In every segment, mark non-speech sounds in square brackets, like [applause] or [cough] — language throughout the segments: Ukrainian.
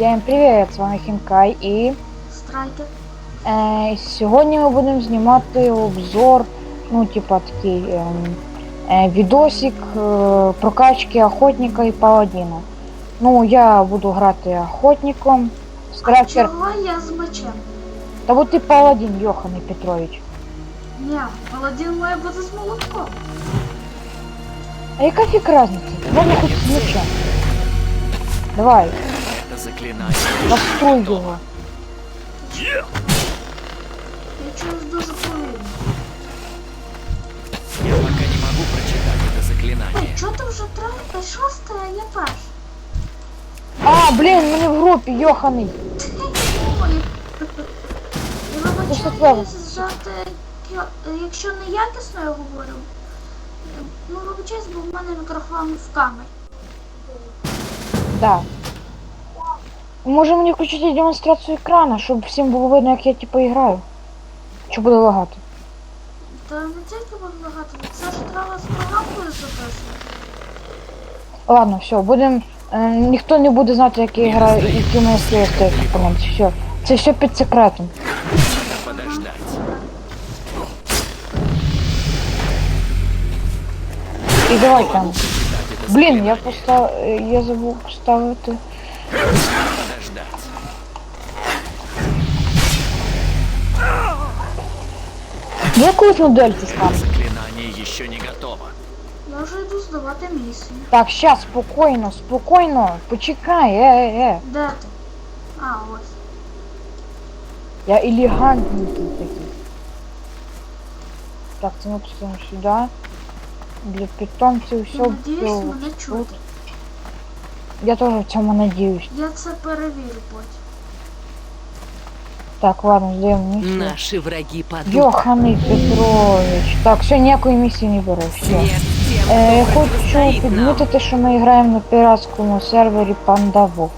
Всем привіт! З вами Хінкай і Страйкер. е, сьогодні ми будемо знімати обзор, ну, типа такий ем, е, відосик е, прокачки охотника і паладіна. Ну, я буду грати охотником. А Страйкер. чого я з мечем? Та от ти паладін, Йоханий Петрович. Ні, паладін має бути з молотком. А яка фік разниця? Можна хоч з мечем. Давай, заклинание. наструй його. Я чогось дуже повільно. Я пока не могу прочитать это Ей, заклинание. чого ти вже третя, шоста, а я перша? А, блін, мене в групі, Йоханий. Ой. Я що вибачаюсь зжати, якщо не якісно я говорю. Ну, вибачаюсь, бо в мене мікрофон в камері. Да. Може мені включити демонстрацію екрану, щоб всім було видно, як я типу граю. Чи буде лагати? Та не тільки буду багато, це ж треба з програмкою записувати. Ладно, все, будем. Е, ніхто не буде знати, як я граю, і які в мене сили стоять компоненти. Все. Це все під секретом. Подождать. І давай там. Блін, я постав. Я забув поставити. Якусь модельці стане. Заклинание еще не готово. Я вже йду здавати місію. Так, щас, спокійно, спокійно. Почекай, е, е, е. Де ти? А, ось. Я елегантненький такий. Так, це ми поставимо сюди. Для питомців все. Надіюсь, все мене тут. чути. Я теж в цьому надіюсь. Я це перевірю потім. Так, ладно, здаємо місію. Наши враги падут. Йоханий Петрович. Так, все, ніякої місії не беру. Все. Е, кто хочу противостоит нам. підмітити, що ми граємо на піратському сервері Пандавок.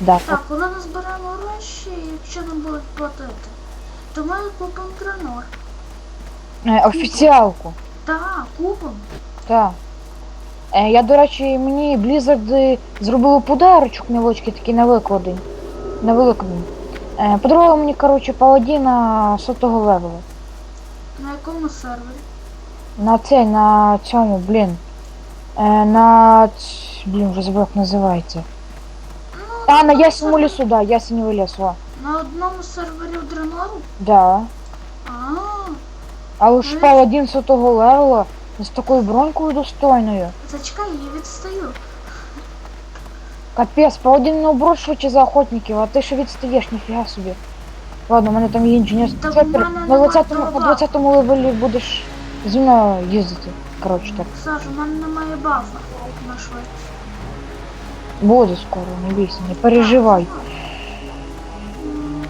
Да, Так, коли ми зберемо гроші, якщо нам будуть платити, то ми купимо тренор. е, офіціалку. Так, купимо. Так. Е, я, до речі, мені Blizzard зробили подарочок невеличкий такий на Великодень. На Великодень. Е, подарували мені, коротше, паладіна сотого левела. На якому сервері? На цей, на цьому, блін. Е, на. Блін, вже забув, як називається. Ну, А, на сервері- лісу, да, ясеневий ліс, о. На одному сервері в Дренору? Да. А, Але ж Ну, паладін сотого левела з такою бронькою достойною. зачекай, я відстаю. Капець, паладін не оброшуючи за охотників, а ти ще відстаєш, ніфіга собі. Ладно, у мене там є інженер. Мене на нема 20 права. на 20 левелі будеш зі мною їздити. Коротше так. Саш, у мене немає бафа на швидкість. Буде скоро, не бійся, не переживай.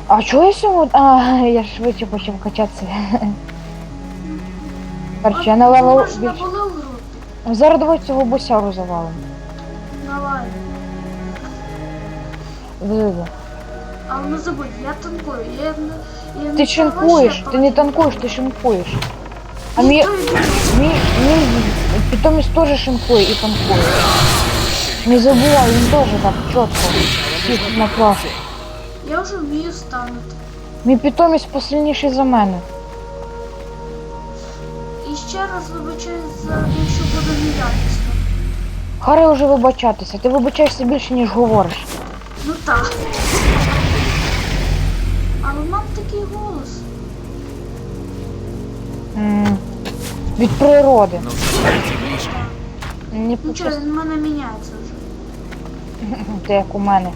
А чого я сьогодні? А, [laughs] я швидше почав качатися. [laughs] Коротше, я на левел? Зараз давай цього босяру завалимо. Давай. Виви. Але не забудь, я танкую. Я, не- я не шинкуєш, вообще не танкуєш, ти шинкуєш. А той він. мій, мій питомець теж шинкує і танкує. Не забувай, він теж так чітко. Всіх на плаш. Я вже вмію станути. Мій питомець посильніший за мене. І ще раз вибачаюсь за якщо буде неякісно. Харе вже вибачатися, ти вибачаєшся більше, ніж говориш. Ну так. Але мав такий голос. М, Від природи. Нужно подойти ближе. Не Нічого, почувствуй, він в мене міняється вже. ти як у мене.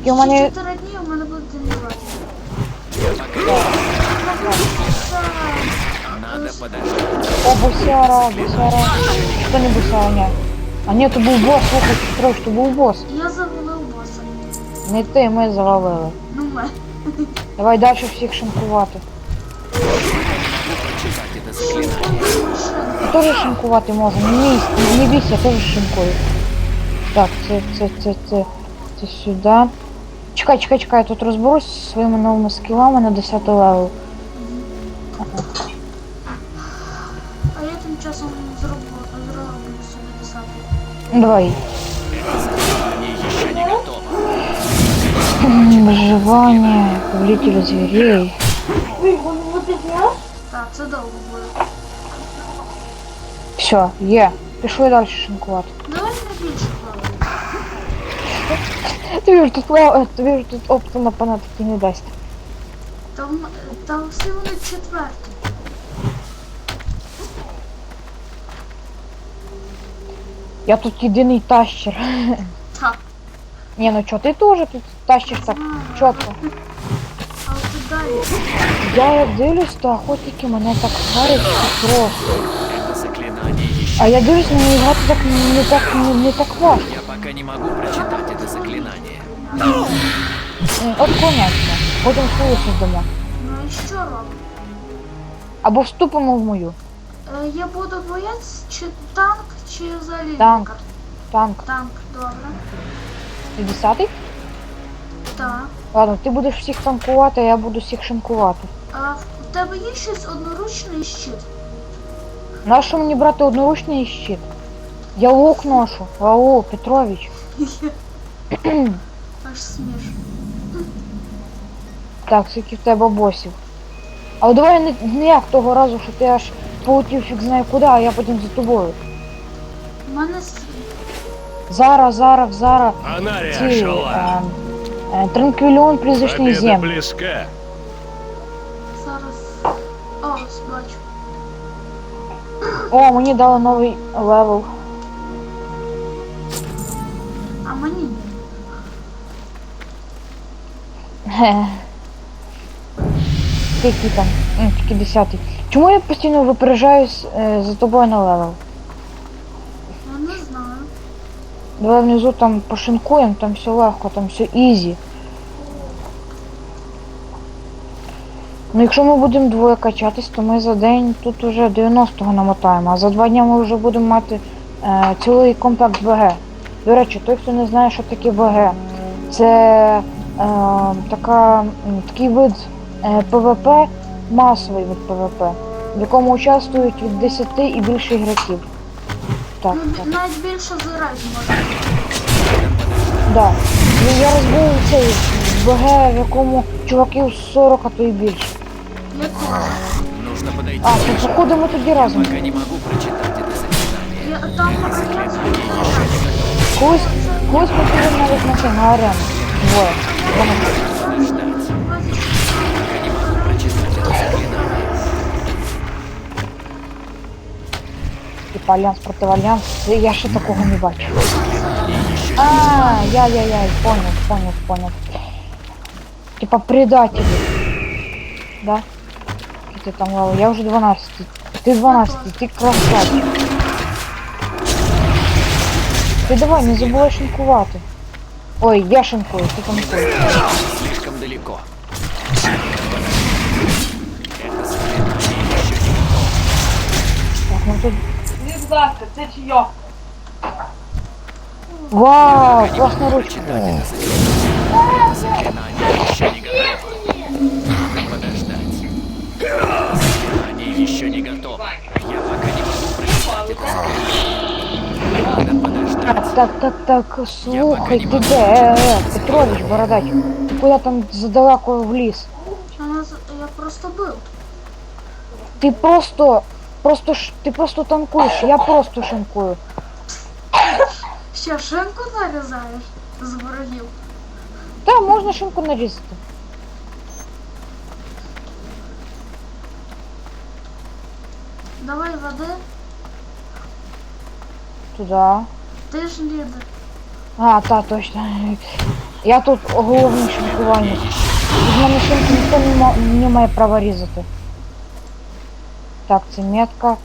У Ще мене 4 дні у мене буде тренувати. Надо подождать. О, босяра, босяра. Що не босяра, ні. А ні, то був бос, слухай, Петрович, то був бос. Я боса. Не ти, ми завалили. Ну ми. Давай далі всіх шинкувати. Я теж шинкувати можу. Не бійся, не бійся, я теж шинкую. Так, це, це, це, це, це сюди. Чекай, чекай, чекай, я тут розберусь зі своїми новими скілами на 10 левел. А я тим часом зроблю, зроблю собі десятий. Давай. Выживание, повелитель зверей. Так, це довго буде. Все, є. Пішли далі шинкувати. Давай не більше хвилин. Тобі ж тут лав- е, тобі ж тут опту на панатики не дасть. Там, там всі вони четверті. Я тут єдиний тащер. [laughs] Так. Ні, ну чо, ти теж тут тащиш так знаю. чітко. А от ти далі. Я як дивлюсь, то охотники мене так харять що просто. Это заклинание еще. А я дивлюсь, на ній грати так не так не, не так важко. Я пока не могу прочитать это заклинание. М, От конець. Потім свою создамо. Ну і що робимо? Або вступимо в мою. Е, я буду боєць, чи танк, чи взагалі Танк. лікар? Танк. Танк, добре. 50-й? Так. Ладно, ти будеш всіх танкувати, а я буду всіх шинкувати. А в у тебе є щось одноручний щит? Нащо мені брати одноручний щит? Я лук ношу. Ау, Петрович. [clears throat] Аж смішно. [clears throat] Так, скільки в тебе босів. Але давай не, не як того разу, що ти аж полетів фіг знає куди, а я потім за тобою. У мене Зараз, зараз, зараз. Анарія Ці, шала. е, е, Транквіліон Победа зем. близка. зараз. О, ось бачу. О, мені дали новий левел. А мені ні. Який там? М, Тільки десятий. Чому я постійно випереджаюсь е, за тобою на левел? Я не знаю. Давай внизу там пошинкуємо, там все легко, там все ізі. Ну якщо ми будемо двоє качатись, то ми за день тут уже 90-го намотаємо, а за два дні ми вже будемо мати е, цілий комплект БГ. До речі, той, хто не знає, що таке БГ, це е, така, такий вид е, ПВП, масовий вид ПВП, в якому участвують від 10 і більше ігроків. Так, Ну, так. навіть більше зарейд може. Да. Ну, я розбив цей БГ, в якому чуваків 40, а то і більше. Я. Нужно подойти А, то походимо тоді разом. Пока не могу прочитать это заклинание. Я там Колись, колись ми навіть на це на Типа альянс проти альянс. Я ще такого не бачив. А, я-я-я, понял, понял, понял. Типа предатели. Да? Ты там лава? Я уже 12. Ты 12, ты красавчик. Ти давай, не забувай шинкувати. Ой, я шинкую, ти танкуєш. Слишком далеко. Так, ну тут... Будь ласка, це чийок? Вау, это заклинание. Еще не готово. Подождать. Заклинание еще не готово. Я пока не могу прочитать это заклинание. Надо подождать. Так, так, так, так, слухай, ти де? Е, е, Петрович, бородач, ти куди там задалеко не з- я просто бив. Ти просто, просто ж, ти просто танкуєш, я просто шинкую. Ще шинку нарізаєш з ворогів. Та, можна шинку нарізати. Давай води, Туди. ти ж лідер. А, та, точно. Я тут головний шинкувальник. Від мене шинку ніхто не, не має права різати. Так, це метка.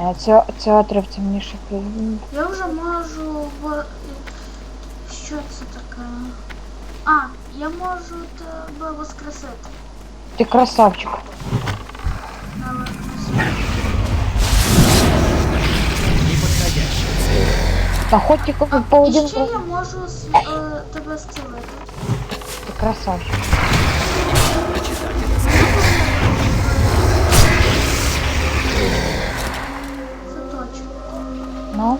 Е, Це, це отрив, мені ще при- Я вже можу в... Що це таке? А, я можу тебе воскресити. Ти красавчик. Давай, воскресити. Та хоч тільки А, по і один ще я можу с- е, тебе зцілити. Ти красавчик. Ну,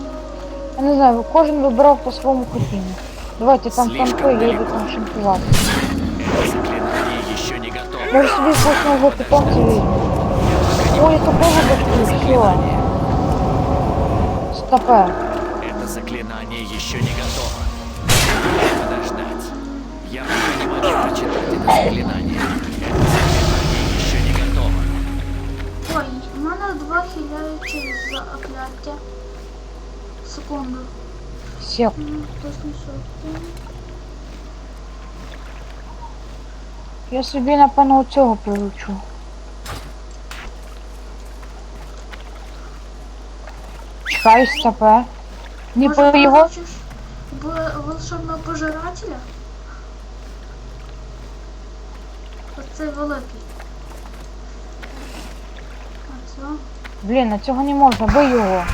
я не знаю, кожен вибирав по своєму хотінню. Давайте там Слишком танки, я йду далеко. там шинкувати. Это заклинание еще не готово. Може собі вкусного питомця візьму. Ой, такого бачу, все. Заклинание. Стопе. Это заклинание еще не готово. Надо подождать. Я пока не могу прочитать это заклинание. Это заклинание еще не готово. Ой, у мене два хиляючі закляття. Секунду. Сек. Сотень. Я собі, напевно, цього приручу. Чекай, стопе. Не по його. волшебного пожирателя? Оцей великий. Блін, на цього не можна, бий його.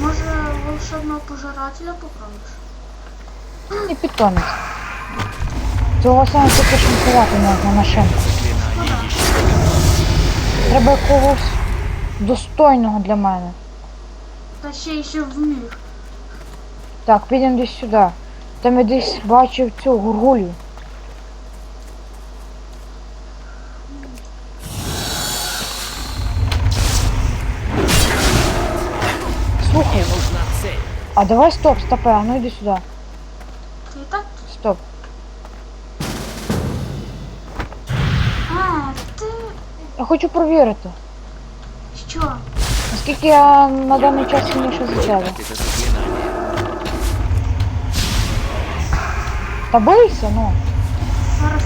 Може волшебного пожирателя попробуєш? І питомець. Цього саме тільки шинкувати можна на шинку. Треба якогось достойного для мене. Та ще й ще вміг. Так, підемо десь сюди. Там я десь бачив цю гургулю. Слухай, Мне нужна цель. а давай стоп, стопе, а ну йди сюди. Ти і так? Стоп. А, ти Я хочу провірити, що? наскільки я на даний час сильніше за тебе. Это заклинание. Та бийся, ну. Зараз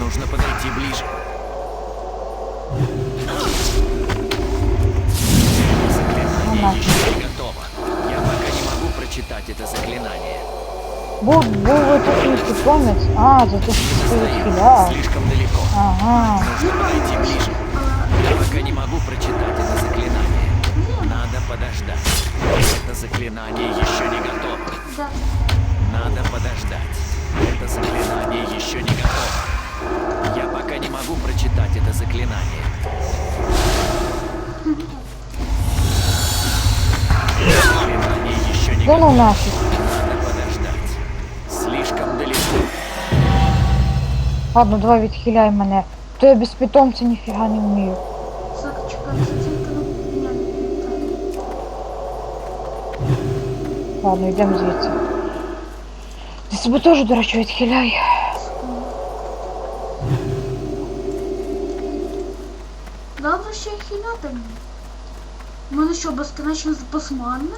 Нужно подойти ближе. Прочитать это заклинание. Був, був такий питомець. А, за те, що ти відхиляв. Слишком далеко. Ага. Нужно подойти ближе. Я пока не могу прочитать это заклинание. Надо подождать. Это заклинание еще не готово. де? Надо подождать. Это заклинание еще не готово. Я пока не могу прочитать это. Заклинание Да ну нафиг. Слишком далеко. Ладно, давай відхиляй мене. То я без питомця ніфіга не вмію. Ладно, йдемо звідси. Ти себе теж, до речі, відхиляй. Добре, що їх хіляти мені. У мене що, безконечно запасманне?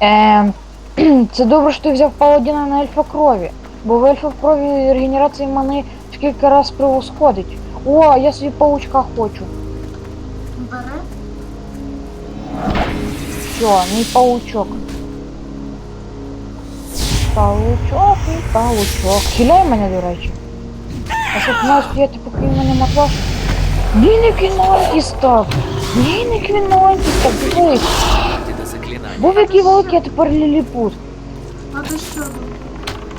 Ем, [clears throat] це добре, що ти взяв паладіна на ельфа крові. Бо в ельфа крові регенерація мани в кілька раз превосходить. О, я собі паучка хочу. Бери. Все, мій паучок. Паучок, мій паучок. Хиляй мене, до речі. А щоб має стояти, поки він мене як він маленький став. Блін, як він маленький став. Дивись. Був який великий, а тепер ліліпут. А ти що?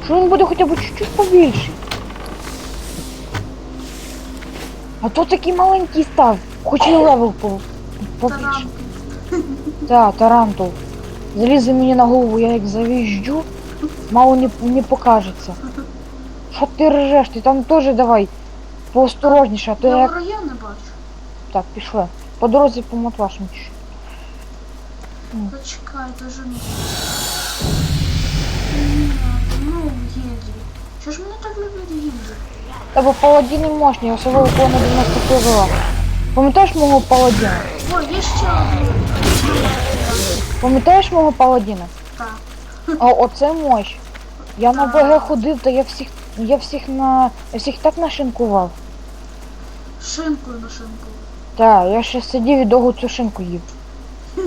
Що він буде хоча б чуть-чуть побільший. А то такий маленький став, хоч і левел по, побільше. Так, тарантул. Залізе мені на голову, я як завіжджу, мало не, не покажеться. Що ти ржеш? Ти там теж давай поосторожніше, а то Я як. не бачу. Так, пішли. По дорозі по мотвашам. Почекай, дуже не. Ну, гільдії. Що ж мене так люблять гільдії? Тебе паладіни можна, я особливо коли на 90 жила. Пам'ятаєш мого паладіна? О, є ще один. Пам'ятаєш мого паладіна? Так. А оце мощь. Я на БГ ходив, та я всіх. Я всіх на. Я всіх так нашинкував. Шинкою на шинку. Так, я ще сидів і довго цю шинку їв. [laughs]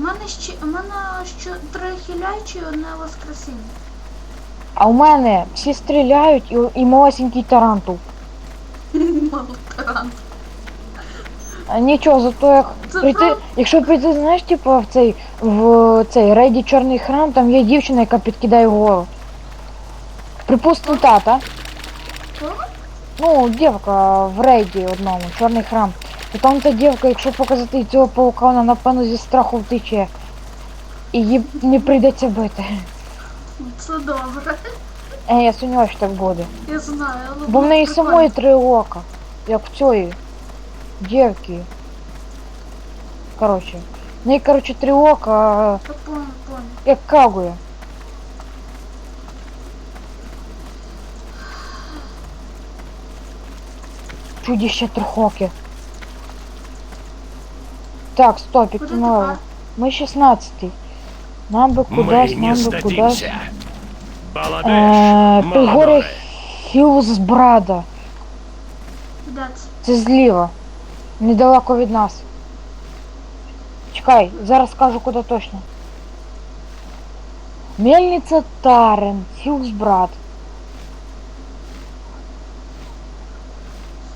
У мене ще у мене що три хиляючі і одне воскресіння. А у мене всі стріляють і, і малесенький тарантул. [laughs] Мало. А нічого, зато як Це прийти. правда? Якщо прийти, знаєш, типу, в цей в цей рейді Чорний храм, там є дівчина, яка підкидає вгору. Припустимо тата. Що? Ну, дівка в рейді одному, чорний храм. То там та дівка, якщо показати їй цього паука, вона напевно зі страху втече. І їй не прийдеться бити. Це добре. Е, я сумніваюся, що так буде. Я знаю, але Бо в буде неї прикольно. самої три ока. Як в цієї. Дівки. Коротше. В неї, коротше, три ока, а, Та понял, понял. як кагує. Чудіще трохоке. Так, стоп, тепер? Ми 16 Нам би Мы кудись, нам би кудись. сдадимся. Е, Баладеш, Пригоре Маладоре. Хілсбрада. Це? Зліва. Недалеко від нас. Чекай, зараз скажу куди точно. Мельниця Тарен, Хілсбрад.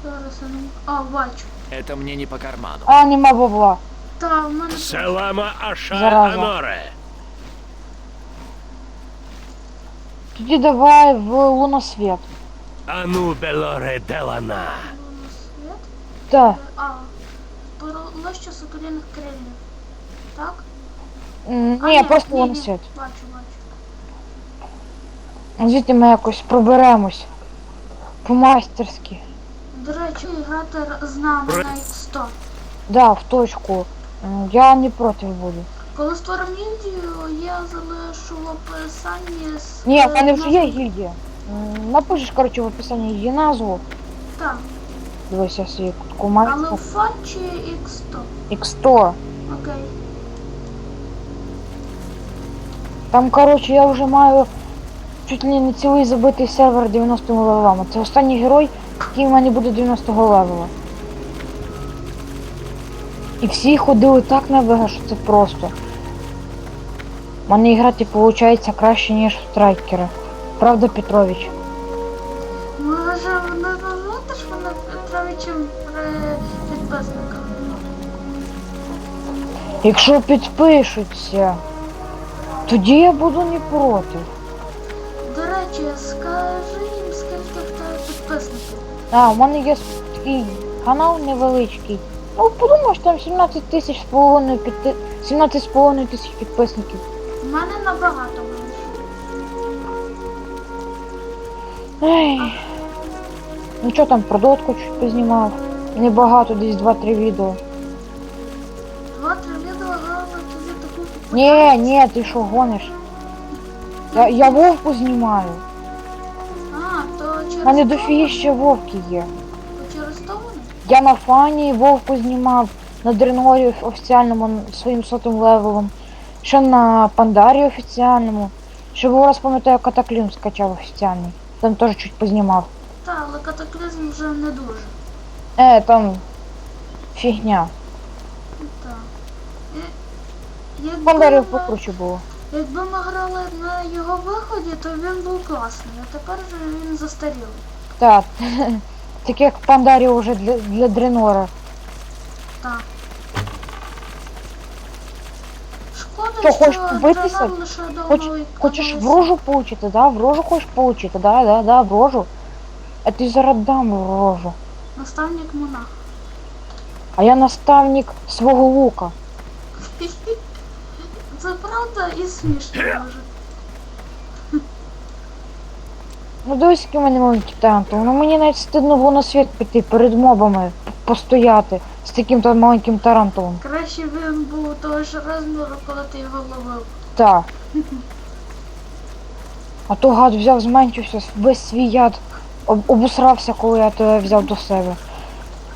Зараз я не... А, бачу. Это мне не по карману. А, нема бабла. Та, в мене... Салама Аша Зараза. Аноре. Тоді давай в луносвіт. Ану Белоре Делана. Світ? Так. А, площа соколиних крилів. Так? М, А, Ні, просто луносвіт. Бачу, бачу. Звідти ми якось проберемось. По-майстерськи. До речі, грати з нами Про- на X100. Да, в точку. Я не проти буду. Коли створимо гільдію, я залишу в описанні з... Ні, в мене вже є гільдія. Напишеш, коротше, в описанні її назву. Так, Дивись, я собі таку але в фончі X100. X100. Окей. Там, коротше, я вже маю чуть ли не цілий забитий сервер 90 левелами. Це останній герой, який в мене буде 90-го левела. І всі ходили так на ВГ, що це просто. У мене грати виходить краще, ніж в страйкера. Правда, Петрович? Може, не назвати мене Петровичем при підписниках? Якщо підпишуться, тоді я буду не проти. До речі, скажи А, у мене є такий канал невеличкий. Ну, подумаєш, там 17 тисяч з половиною підпи... 17 з половиною тисяч підписників. У мене набагато менше. Ей. Ну що там, про дотку чуть познімав. Небагато, десь 2-3 відео. Два-три відео грали тобі таку Ні, ні, ти що гониш? Я, я вовку знімаю. У мене то дофіги ще вовки є. Через? Я на фані вовку знімав, на Дренорі офіціальному своїм сотим левелом. Ще на Пандарі офіціальному. Ще був раз пам'ятаю катаклізм скачав офіціальний. Там теж чуть познімав. Так, але катаклізм вже не дуже. Е, там фігня. Так. І- Якби, Пандарі ми- покруче було. Якби ми грали на його виході, то він був класний, а тепер вже він застарілий. Так. [laughs] Таке як Пандарі вже для, для Дренора. Так. Шкода, Що, хочеш побитися? Дренор лише до Хоч, нової- хочеш в рожу получити, да? В рожу хочеш получити, да, да, да, в рожу. А ти зараз дам в рожу. Наставник монах. А я наставник свого лука. Це правда і смішно [coughs] може. Ну який мене маленький талант. Ну мені навіть стидно було на світ піти перед мобами, постояти з таким то маленьким тарантулом. Краще він був того ж розміру, коли ти його ловив. Так. А то гад взяв, зменшився, весь свій яд об- обусрався, коли я тебе взяв до себе.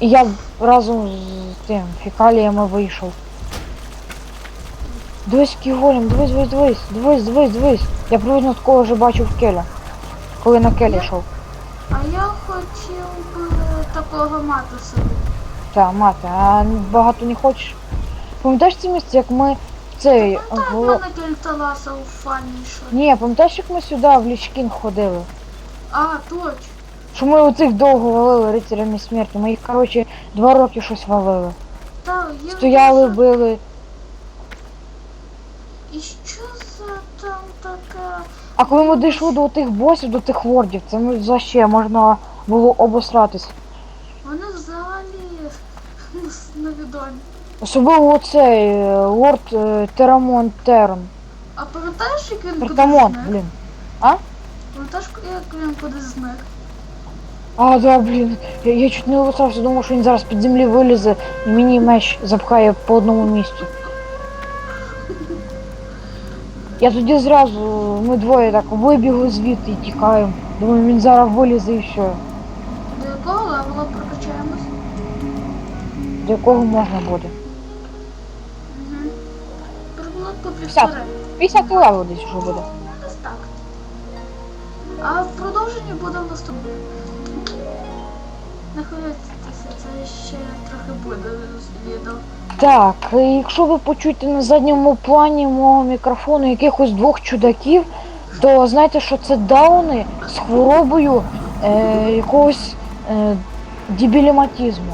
І я разом з тим фекаліями вийшов. Дивись, який голем, дивись, дивись, дивись, дивись, дивись, дивись. Я приблизно такого вже бачив Келя. Коли на Келі йшов. А я хотів би такого мати собі. Та, мати, а багато не хочеш? Пам'ятаєш це місце, як ми в цей. Так, в В... мене кельталаса у фані йшли. Ні, пам'ятаєш, як ми сюди в Лічкін ходили? А, точно. Що ми оцих довго валили рицарями смерті. Ми їх, коротше, два роки щось валили. Так, я Стояли, вже- били. І що за там таке? А коли ми дійшли до тих босів, до тих вордів, це ми взагалі можна було обосратись. Вони взагалі [laughs] невідомі. Особливо оцей е, лорд е, Терамон Терон. А пам'ятаєш, як він кудись Тертамон, зник? блін. Пам'ятаєш, як він кудись зник? А, да, блін. Я, я чуть не лисався, думав, що він зараз під землі вилізе і мені меч запхає по одному місцю. Я тоді зразу, ми двоє так вибігли звідти і тікаємо. Думаю, він зараз вилізе і все. До якого левела прокачаємось? До якого можна буде. Угу. Прикладку П'ятдесят. півтори. 50 левел десь вже буде. Десь так. А в продовженні буде в наступному. Не хвилюйтеся, це ще трохи буде відео. Так, і якщо ви почуєте на задньому плані мого мікрофону якихось двох чудаків, то знайте, що це дауни з хворобою е, якогось е, дебіліматизму.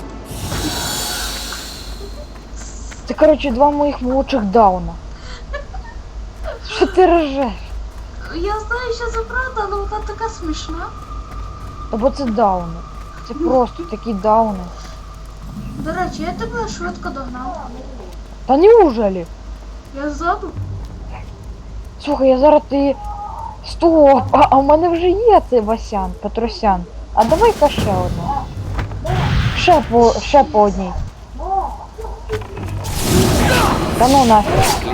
Це, коротше, два моїх молодших дауна. Що ти ржеш? Я знаю, що це правда, але вона така смішна. Або це дауни. Це просто такі дауни. До речі, я тебе швидко догнав. Та неужели? Я ззаду. Слухай, я зараз ти. Стоп! А, а в мене вже є цей Васян, Петросян. А давай-ка ще одну. Ще по, ще по одній. Та ну нафіг.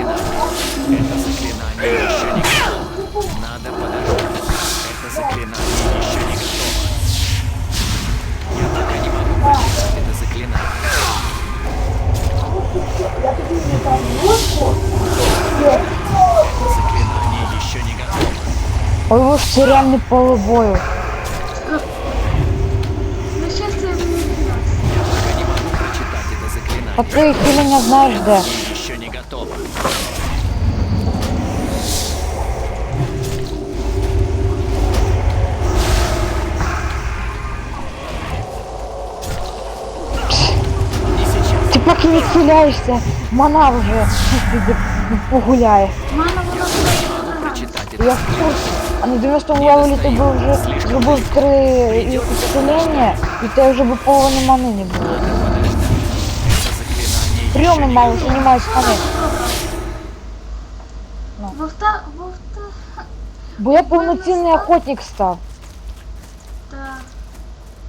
Это заклинание еще не готово. Ой, ви ж це реальний поле бою. На щастя, я не знаю. Я поки відхиляєшся, мана вже піде погуляє. Мене вона прочитать Я в курсі. А на 90 левелі ти би вже зробив три ісцелення, і тебе вже би половини мани не було. Прийоми мало займають мани. Бо я повноцінний охотник став.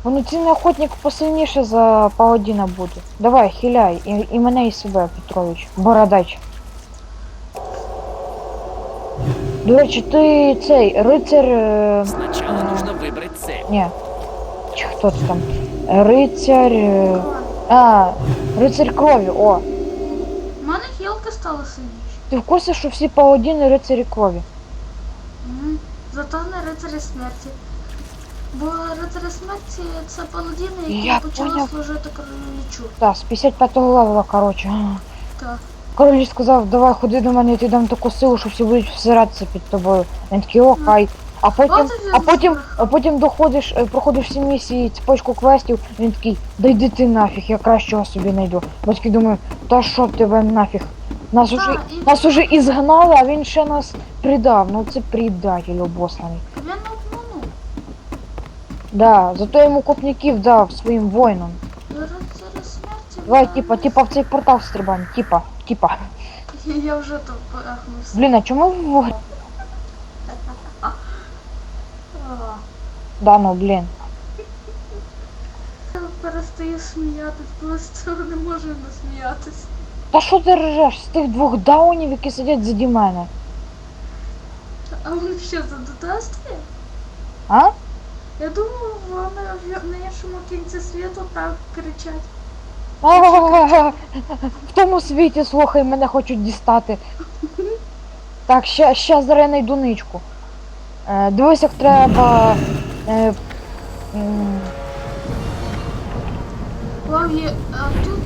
Так. Повноцінний охотник посильніше за паладіна буде. Давай, хиляй. І, і мене, і себе, Петрович. Бородач. До речі, ти цей рицар. е, Сначала е, нужно выбрать цель. Ні. Чи хто це там? Рицар. е, А, рицар крові, о. У мене хілка стала сильніше. Ти в курсі, що всі паладіни рицарі крові? Мгм. Зато не рицарі смерті. Бо рицарі смерті це паладіни, які Я почали поняв. служити королючу. Так, з 55-го левела, коротше. Так. Король сказав, давай ходи до мене, я тобі дам таку силу, що всі будуть всиратися під тобою. Він такий. А потім, От а потім, а потім доходиш, е, проходиш всі місії, цепочку квестів, він такий, да йди ти нафіг, я кращого собі знайду. Батьки думаю, та що тебе нафіг? Нас уже, і- нас уже і згнали, а він ще нас придав. Ну це предатель обосланий. Він обманув. Да, зато йому копняків дав своїм воїнам. Давай, типа, типа в цей портал стрибаємо, типа, типа. [laughs] Я вже тут поехнувся. Блін, а чому в... Да, ну, блін. Я перестаю сміятись, просто не можу не сміятись. Та що ти ржеш з тих двох даунів, які сидять заді мене? А вони що за додасться? А? Я думаю, вони в- іншому кінці світу так кричать. А-а-а-а. [laughs] В тому світі, слухай, мене хочуть дістати. Так, ще, ще зараз знайду ничку. Е, дивись, як треба. Е, м, а тут